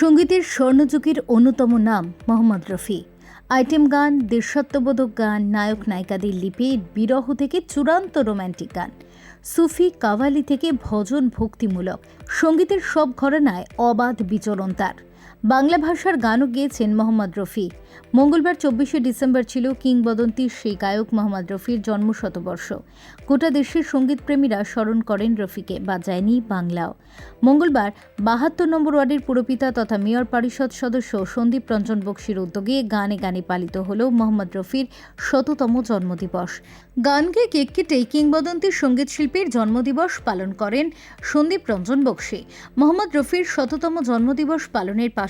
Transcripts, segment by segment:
সঙ্গীতের স্বর্ণযুগের অন্যতম নাম মোহাম্মদ রফি। আইটেম গান, দেশাত্মবোধক গান, নায়ক নায়িকাদের লিপি, বিরহ থেকে চূড়ান্ত রোম্যান্টিক গান। সুফি কাভালি থেকে ভজন ভক্তিমূলক। সঙ্গীতের সব ঘরানায় অবাধ বিচরণ তার। বাংলা ভাষার গানও গেয়েছেন মোহাম্মদ রফি মঙ্গলবার চব্বিশে ডিসেম্বর ছিল কিংবদন্তির সেই গায়ক মোহাম্মদ রফির জন্ম শতবর্ষ গোটা দেশের সঙ্গীতপ্রেমীরা স্মরণ করেন রফিকে বা যায়নি বাংলাও। মঙ্গলবার বাহাত্তর নম্বর ওয়ার্ডের পুরপিতা তথা মেয়র পরিষদ সদস্য সন্দীপ রঞ্জন বক্সির উদ্যোগে গানে গানে পালিত হল মোহাম্মদ রফির শততম জন্মদিবস। গান গেয়ে কেক কেটেই কিংবদন্তির সংগীত শিল্পীর জন্মদিবস পালন করেন সন্দীপ রঞ্জন বক্সি। মোহাম্মদ রফির শততম জন্মদিবস পালনের পাশাপাশি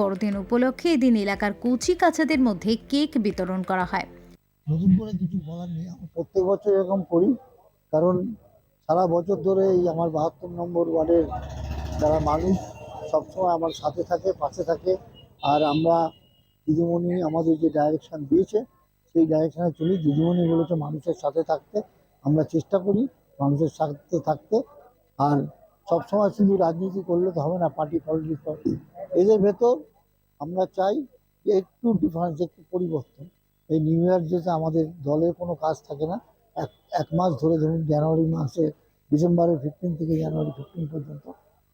বড়দিন উপলক্ষে এদিন এলাকার কচি কাছাদের মধ্যে কেক বিতরণ করা হয়। নতুন করে কিছু বলার নেই প্রত্যেক বছর এরকম করি, কারণ সারা বছর ধরে এই আমার বাহাত্তর নম্বর ওয়ার্ডের যারা মানুষ সবসময় আমার সাথে থাকে, পাশে থাকে, আর আমরা দিদিমণি আমাদের যে ডাইরেকশন দিয়েছে, সেই ডাইরেকশনে চলি। দিদিমণি বলেছে মানুষের সাথে থাকতে, আমরা চেষ্টা করি মানুষের সাথে থাকতে, আর সবসময় শুধু রাজনীতি করলে তো হবে না পার্টি পলিটিক্স এদের ভেতর আমরা চাই যে একটু ডিফারেন্স একটু পরিবর্তন। এই নিউ ইয়ার যেতে আমাদের দলের কোনো কাজ থাকে না। এক এক মাস ধরে ধরুন জানুয়ারি মাসে ডিসেম্বরের ফিফটিন থেকে জানুয়ারি ফিফটিন পর্যন্ত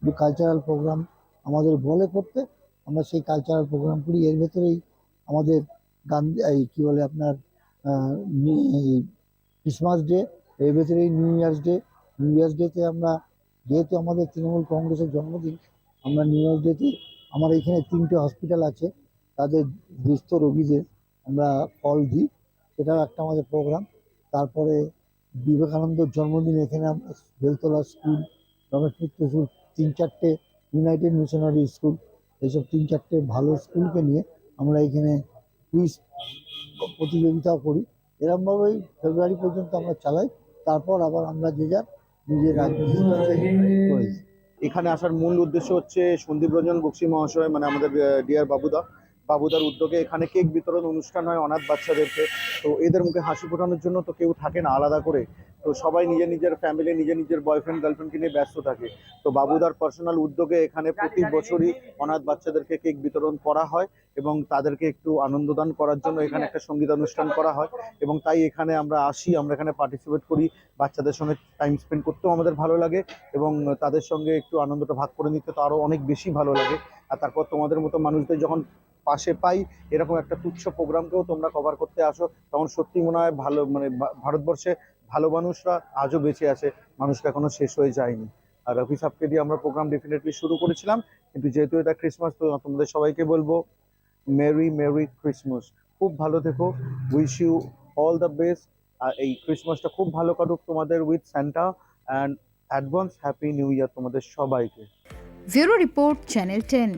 যে কালচারাল প্রোগ্রাম আমাদের বলে করতে, আমরা সেই কালচারাল প্রোগ্রাম করি। এর ভেতরেই আমাদের গান এই কী বলে আপনার ক্রিসমাস ডে এর ভেতরেই new year's day new year's ডেতে আমরা, যেহেতু আমাদের তৃণমূল কংগ্রেসের জন্মদিন, আমরা নিউ ইয়ার্স ডেতে আমার এখানে তিনটে হসপিটাল আছে। তাদের দুস্থ রোগীদের আমরা ফল দিই। সেটাও একটা আমাদের প্রোগ্রাম তারপরে বিবেকানন্দর জন্মদিন এখানে বেলতলা স্কুল রমেশ মিত্র স্কুল তিন চারটে ইউনাইটেড মিশনারি স্কুল এইসব তিন চারটে ভালো স্কুলকে নিয়ে আমরা এখানে কুইজ প্রতিযোগিতাও করি। এরমভাবেই ফেব্রুয়ারি পর্যন্ত আমরা চালাই। তারপর আবার আমরা যে যার নিজের রাজনীতি করে যাই এখানে আসার মূল উদ্দেশ্য হচ্ছে সন্দীপ রঞ্জন বক্সি মহাশয় মানে আমাদের ডিয়ার বাবুদা। বাবুদার উদ্যোগে এখানে কেক বিতরণ অনুষ্ঠান হয় অনাথ বাচ্চাদেরকে। তো এদের মুখে হাসি ফোটানোর জন্য তো কেউ থাকে না আলাদা করে। তো সবাই নিজের নিজের ফ্যামিলি নিজের নিজের বয়ফ্রেন্ড গার্লফ্রেন্ডকে নিয়ে ব্যস্ত থাকে। তো বাবুদার পার্সোনাল উদ্যোগে এখানে প্রতি বছরই অনাথ বাচ্চাদেরকে কেক বিতরণ করা হয় এবং তাদেরকে একটু আনন্দদান করার জন্য এখানে একটা সংগীত অনুষ্ঠান করা হয় এবং তাই এখানে আমরা আসি, আমরা এখানে পার্টিসিপেট করি। বাচ্চাদের সঙ্গে টাইম স্পেন্ড করতেও আমাদের ভালো লাগে এবং তাদের সঙ্গে একটু আনন্দটা ভাগ করে নিতে তো আরও অনেক বেশি ভালো লাগে। আর তারপর তোমাদের মতো মানুষদের যখন পাশে পাই, এরকম একটা তুচ্ছ প্রোগ্রামকেও তোমরা কভার করতে আসো। তখন সত্যি মনে হয় ভালো মানে ভারতবর্ষে ভালো মানুষরা আজও বেঁচে আছে মানুষটা এখনও শেষ হয়ে যায়নি। আর রফি সাহকে দিয়ে আমরা প্রোগ্রাম ডেফিনেটলি শুরু করেছিলাম, কিন্তু যেহেতু এটা ক্রিসমাস তো তোমাদের সবাইকে বলব মেরি মেরি ক্রিসমাস খুব ভালো থেকো। Wish you all the best আর এই ক্রিসমাসটা খুব ভালো কাটুক তোমাদের with Santa and advance happy new year তোমাদের সবাইকে। Bureau report, channel ten.